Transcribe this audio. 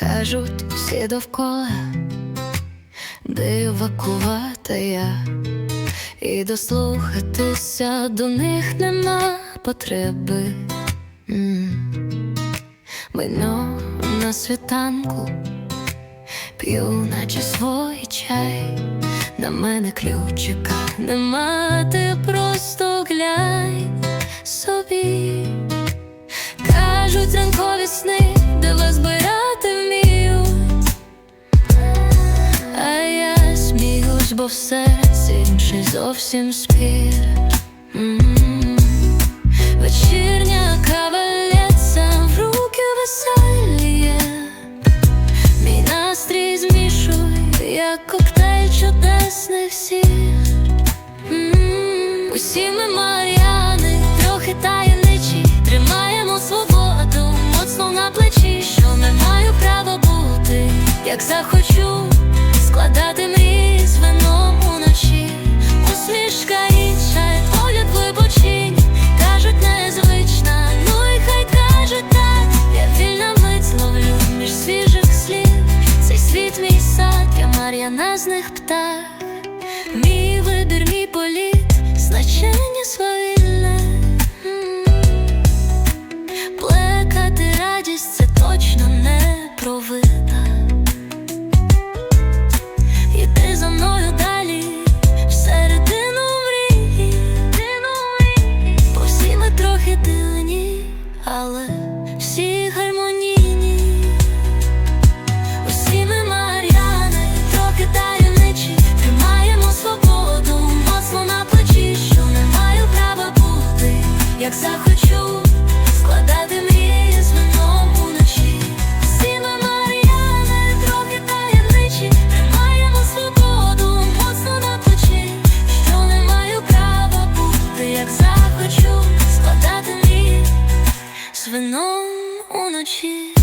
Кажуть всі довкола, дивакувата я, і дослухатися до них нема потреби. Вино на світанку, п'ю, наче свій чай, на мене ключика нема, ти просто глянь собі. Бо в серці інший зовсім спір. Вечірня кава лється, в руки веселіє Мій настрій змішує, як коктейль чудесних сір. Усі ми Мар'яни, трохи таємничі. Тримаємо свободу моцно на плечі, що не маю права бути, як захочу складати мрії мар'яна з них птах. Мій вибір, мій політ, значення свавільне Плекати радість це точно не провина як захочу складати мрії з вином уночі. Всі ми Мар'яни, трохи таємничі, тримаємо свободу моцно на плечі, що не маю права бути, як захочу складати мрії з вином уночі.